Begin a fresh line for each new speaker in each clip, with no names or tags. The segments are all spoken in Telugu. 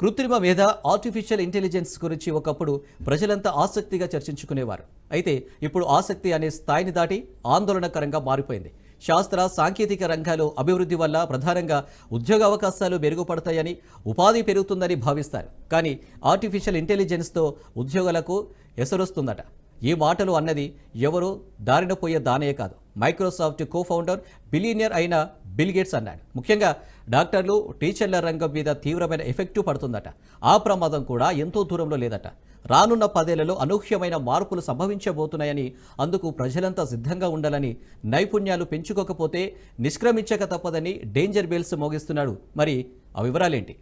కృత్రిమ మేధ ఆర్టిఫిషియల్ ఇంటెలిజెన్స్ గురించి ఒకప్పుడు ప్రజలంతా ఆసక్తిగా చర్చించుకునేవారు. అయితే ఇప్పుడు ఆసక్తి అనే స్థాయిని దాటి ఆందోళనకరంగా మారిపోయింది. శాస్త్ర సాంకేతిక రంగాలు అభివృద్ధి వల్ల ప్రధానంగా ఉద్యోగ అవకాశాలు మెరుగుపడతాయని ఉపాధి పెరుగుతుందని భావిస్తారు. కానీ ఆర్టిఫిషియల్ ఇంటెలిజెన్స్తో ఉద్యోగాలకు ఎసరొస్తుందట. ఈ మాటలు అన్నది ఎవరో దారిన పోయే దానే కాదు. మైక్రోసాఫ్ట్ కో ఫౌండర్ బిలీనియర్ అయిన బిల్ గేట్స్ అన్నాడు. ముఖ్యంగా డాక్టర్లు టీచర్ల రంగం మీద తీవ్రమైన ఎఫెక్టు పడుతుందట. ఆ ప్రమాదం కూడా ఎంతో దూరంలో లేదట. రానున్న పదేళ్ళలో అనూహ్యమైన మార్పులు సంభవించబోతున్నాయని అందుకు ప్రజలంతా సిద్ధంగా ఉండాలని నైపుణ్యాలు పెంచుకోకపోతే నిష్క్రమించక తప్పదని డేంజర్ బెల్స్ మోగిస్తున్నాడు. మరి ఆ వివరాలేంటి?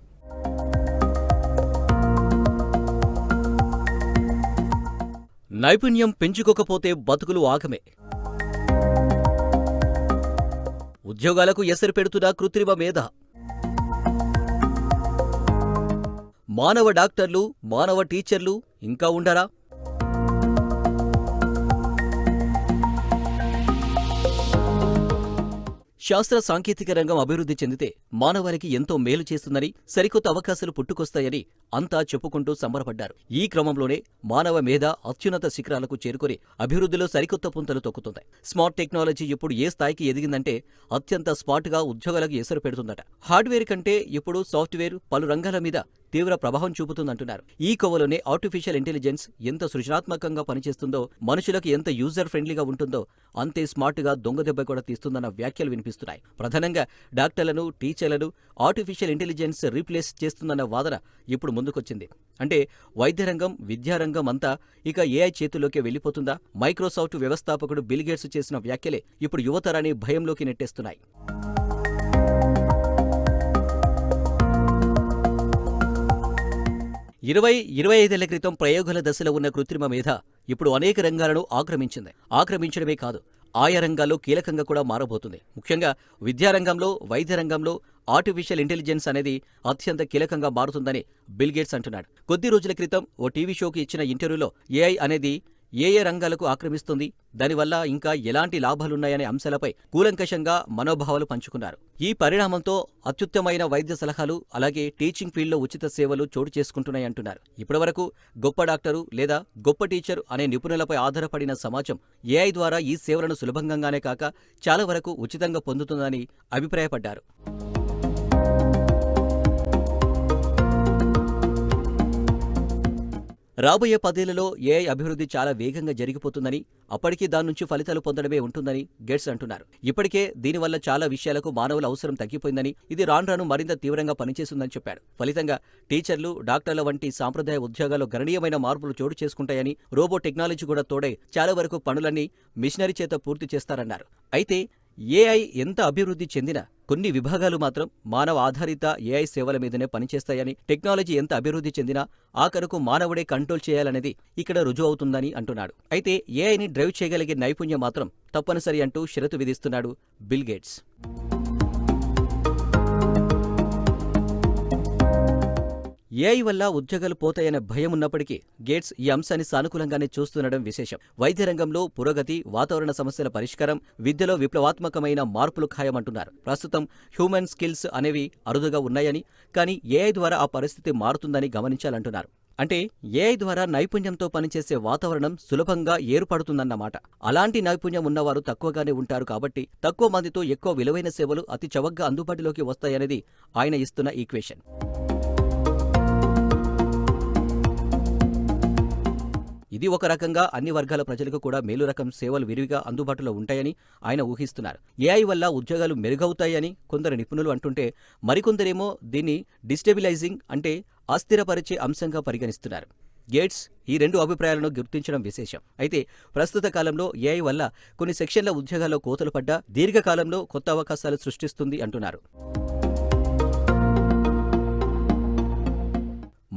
నైపుణ్యం పెంచుకోకపోతే బతుకులు ఆగమే. ఉద్యోగాలకు ఎసరు పెడుతున్న కృత్రిమ మేధ. మానవ డాక్టర్లు మానవ టీచర్లు ఇంకా ఉండరా? శాస్త్ర సాంకేతిక రంగం అభివృద్ధి చెందితే మానవానికి ఎంతో మేలు చేస్తుందని సరికొత్త అవకాశాలు పుట్టుకొస్తాయని అంతా చెప్పుకుంటూ సంబరపడ్డారు. ఈ క్రమంలోనే మానవ మేధ అత్యున్నత శిఖరాలకు చేరుకొని అభివృద్ధిలో సరికొత్త పుంతలు తొక్కుతుంది స్మార్ట్ టెక్నాలజీ ఇప్పుడు ఏ స్థాయికి ఎదిగిందంటే అత్యంత స్మార్ట్గా ఉద్యోగాలకు ఎసరు పెడుతుందట. హార్డ్వేర్ కంటే ఇప్పుడు సాఫ్ట్వేర్ పలు రంగాల మీద తీవ్ర ప్రభావం చూపుతుందంటున్నారు. ఈ కోవలోనే ఆర్టిఫిషియల్ ఇంటెలిజెన్స్ ఎంత సృజనాత్మకంగా పనిచేస్తుందో మనుషులకు ఎంత యూజర్ ఫ్రెండ్లీగా ఉంటుందో అంతే స్మార్ట్గా దొంగదెబ్బ కూడా తీస్తుందన్న వ్యాఖ్యలు వినిపిస్తున్నాయి. ప్రధానంగా డాక్టర్లను టీచర్లను ఆర్టిఫిషియల్ ఇంటెలిజెన్స్ రీప్లేస్ చేస్తుందన్న వాదన ఇప్పుడు ముందుకొచ్చింది. అంటే వైద్యరంగం విద్యారంగం అంతా ఇక ఏఐ చేతుల్లోకి వెళ్ళిపోతుందా? మైక్రోసాఫ్ట్ వ్యవస్థాపకుడు బిల్ గేట్స్ చేసిన వ్యాఖ్యలే ఇప్పుడు యువతరాన్ని భయంలోకి నెట్టేస్తున్నాయి. ఇరవై ఇరవై ఐదేళ్ళ క్రితం ప్రయోగాల దశలో ఉన్న కృత్రిమ మేధ ఇప్పుడు అనేక రంగాలను ఆక్రమించింది. ఆక్రమించడమే కాదు ఆయా రంగాల్లో కీలకంగా కూడా మారబోతుంది. ముఖ్యంగా విద్యారంగంలో వైద్య రంగంలో ఆర్టిఫిషియల్ ఇంటెలిజెన్స్ అనేది అత్యంత కీలకంగా మారుతుందని బిల్ గేట్స్ అంటున్నాడు. కొద్ది రోజుల క్రితం ఓ టీవీ షోకి ఇచ్చిన ఇంటర్వ్యూలో ఏఐ అనేది ఏ ఏ రంగాలకు ఆక్రమిస్తుంది దానివల్ల ఇంకా ఎలాంటి లాభాలున్నాయనే అంశాలపై కూలంకషంగా మనోభావాలు పంచుకున్నారు. ఈ పరిణామంతో అత్యుత్తమైన వైద్య సలహాలు అలాగే టీచింగ్ ఫీల్డ్లో ఉచిత సేవలు చోటు చేసుకుంటున్నాయంటున్నారు ఇప్పటివరకు గొప్ప డాక్టరు లేదా గొప్ప టీచర్ అనే నిపుణులపై ఆధారపడిన సమాజం ఏఐ ద్వారా ఈ సేవలను సులభంగానే కాక చాలా వరకు ఉచితంగా పొందుతుందని అభిప్రాయపడ్డారు. రాబోయే పదేళ్ళలో ఏఐ అభివృద్ధి చాలా వేగంగా జరిగిపోతుందని అప్పటికీ దాని నుంచి ఫలితాలు పొందడమే ఉంటుందని గేట్స్ అంటున్నారు. ఇప్పటికే దీనివల్ల చాలా విషయాలకు మానవుల అవసరం తగ్గిపోయిందని ఇది రాను రాను మరింత తీవ్రంగా పనిచేస్తుందని చెప్పాడు ఫలితంగా టీచర్లు డాక్టర్ల వంటి సాంప్రదాయ ఉద్యోగాల్లో గణనీయమైన మార్పులు చోటు చేసుకుంటాయని రోబో టెక్నాలజీ కూడా తోడే చాలా వరకు పనులన్నీ మిషనరీ చేత పూర్తి చేస్తారన్నారు. అయితే ఏఐ ఎంత అభివృద్ధి చెందినా కొన్ని విభాగాలు మాత్రం మానవ ఆధారిత ఏఐ సేవల మీదనే పనిచేస్తాయని టెక్నాలజీ ఎంత అభివృద్ధి చెందినా ఆఖరకు మానవుడే కంట్రోల్ చేయాలనేది ఇక్కడ రుజువు అవుతుందని అంటున్నాడు. అయితే ఏఐని డ్రైవ్ చేయగలిగే నైపుణ్యం మాత్రం తప్పనిసరి అంటూ షరతు విధిస్తున్నాడు బిల్ గేట్స్. ఏఐ వల్ల ఉద్యోగాలు పోతాయనే భయం ఉన్నప్పటికీ గేట్స్ ఈ అంశాన్ని సానుకూలంగానే చూస్తుండడం విశేషం. వైద్య రంగంలో పురోగతి వాతావరణ సమస్యల పరిష్కారం విద్యలో విప్లవాత్మకమైన మార్పులు ఖాయమంటున్నారు. ప్రస్తుతం హ్యూమన్ స్కిల్స్ అనేవి అరుదుగా ఉన్నాయని కానీ ఏఐ ద్వారా ఆ పరిస్థితి మారుతుందని గమనించాలంటున్నారు. అంటే ఏఐ ద్వారా నైపుణ్యంతో పనిచేసే వాతావరణం సులభంగా ఏర్పడుతుందన్నమాట. అలాంటి నైపుణ్యం ఉన్నవారు తక్కువగానే ఉంటారు కాబట్టి తక్కువ మందితో ఎక్కువ విలువైన సేవలు అతి చవకగా అందుబాటులోకి వస్తాయనేది ఆయన ఇస్తున్న ఈక్వేషన్. ఇది ఒక రకంగా అన్ని వర్గాల ప్రజలకు కూడా మేలు రకం సేవలు విరివిగా అందుబాటులో ఉంటాయని ఆయన ఊహిస్తున్నారు. ఏఐ వల్ల ఉద్యోగాలు మెరుగవుతాయని కొందరు నిపుణులు అంటుంటే మరికొందరేమో దీన్ని డిస్టెబిలైజింగ్ అంటే అస్థిరపరిచే అంశంగా పరిగణిస్తున్నారు. గేట్స్ ఈ రెండు అభిప్రాయాలను గుర్తించడం విశేషం. అయితే ప్రస్తుత కాలంలో ఏఐ వల్ల కొన్ని సెక్షన్ల ఉద్యోగాల్లో కోతలు పడ్డా దీర్ఘకాలంలో కొత్త అవకాశాలు సృష్టిస్తుంది అంటున్నారు.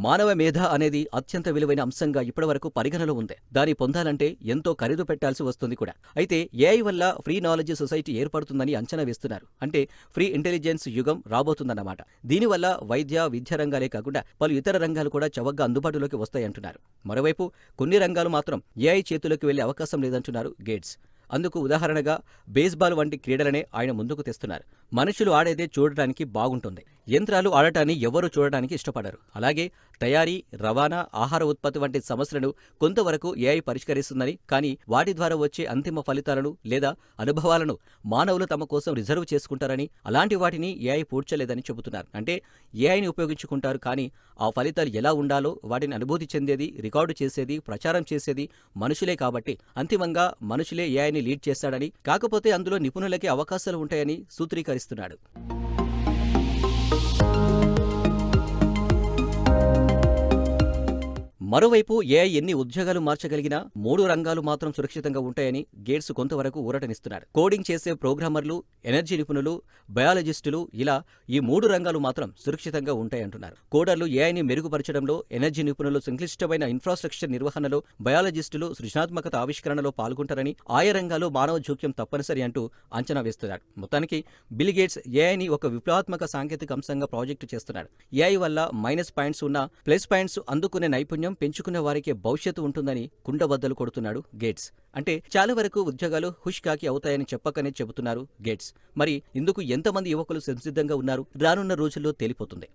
మానవ మేధ అనేది అత్యంత విలువైన అంశంగా ఇప్పటివరకు పరిగణలో ఉంది. దాన్ని పొందాలంటే ఎంతో ఖరీదు పెట్టాల్సి వస్తుంది కూడా. అయితే ఏఐ వల్ల ఫ్రీ నాలెడ్జ్ సొసైటీ ఏర్పడుతుందని అంచనా వేస్తున్నారు. అంటే ఫ్రీ ఇంటెలిజెన్స్ యుగం రాబోతుందన్నమాట. దీనివల్ల వైద్య విద్యా రంగాలే కాకుండా పలు ఇతర రంగాలు కూడా చవగ్గా అందుబాటులోకి వస్తాయంటున్నారు. మరోవైపు కొన్ని రంగాలు మాత్రం ఏఐ చేతిలోకి వెళ్ళే అవకాశం లేదంటున్నారు గేట్స్. అందుకు ఉదాహరణగా బేస్బాల్ వంటి క్రీడలనే ఆయన ముందుకు తెస్తున్నారు. మనుషులు ఆడేదే చూడటానికి బాగుంటుంది. యంత్రాలు ఆడటాన్ని ఎవ్వరూ చూడటానికి ఇష్టపడరు. అలాగే తయారీ రవాణా ఆహార ఉత్పత్తి వంటి సమస్యలను కొంతవరకు ఏఐ పరిష్కరిస్తుందని కానీ వాటి ద్వారా వచ్చే అంతిమ ఫలితాలను లేదా అనుభవాలను మానవులు తమ కోసం రిజర్వ్ చేసుకుంటారని అలాంటి వాటిని ఏఐ పూడ్చలేదని చెబుతున్నారు. అంటే ఏఐని ఉపయోగించుకుంటారు కానీ ఆ ఫలితాలు ఎలా ఉండాలో వాటిని అనుభూతి చెందేది రికార్డు చేసేది ప్రచారం చేసేది మనుషులే కాబట్టి అంతిమంగా మనుషులే ఏఐని లీడ్ చేస్తాడని కాకపోతే అందులో నిపుణులకి అవకాశాలు ఉంటాయని సూత్రీకరిస్తున్నాడు. మరోవైపు ఏఐ ఎన్ని ఉద్యోగాలు మార్చగలిగినా మూడు రంగాలు మాత్రం సురక్షితంగా ఉంటాయని గేట్స్ కొంతవరకు ఊరటనిస్తున్నారు. కోడింగ్ చేసే ప్రోగ్రామర్లు ఎనర్జీ నిపుణులు బయాలజిస్టులు ఇలా ఈ మూడు రంగాలు మాత్రం సురక్షితంగా ఉంటాయంటున్నారు. కోడర్లు ఏఐని మెరుగుపరచడంలో ఎనర్జీ నిపుణులు సంక్లిష్టమైన ఇన్ఫ్రాస్ట్రక్చర్ నిర్వహణలో బయాలజిస్టులు సృజనాత్మకత ఆవిష్కరణలో పాల్గొంటారని ఆయా రంగాల్లో మానవ జోక్యం తప్పనిసరి అంటూ అంచనా వేస్తున్నారు. మొత్తానికి బిల్ గేట్స్ ఏఐని ఒక విప్లవాత్మక సాంకేతిక అంశంగా ప్రాజెక్టు చేస్తున్నాడు ఏఐ వల్ల మైనస్ పాయింట్స్ ఉన్న ప్లస్ పాయింట్స్ అందుకునే నైపుణ్యం పెంచుకున్న వారికే భవిష్యత్తు ఉంటుందని కుండబద్దలు కొడుతున్నాడు గేట్స్. అంటే చాలా వరకు ఉద్యోగాలు హుష్కాకి అవుతాయని చెప్పకనే చెబుతున్నారు గేట్స్. మరి ఇందుకు ఎంతమంది యువకులు సంసిద్ధంగా ఉన్నారు? రానున్న రోజుల్లో తేలిపోతుంది.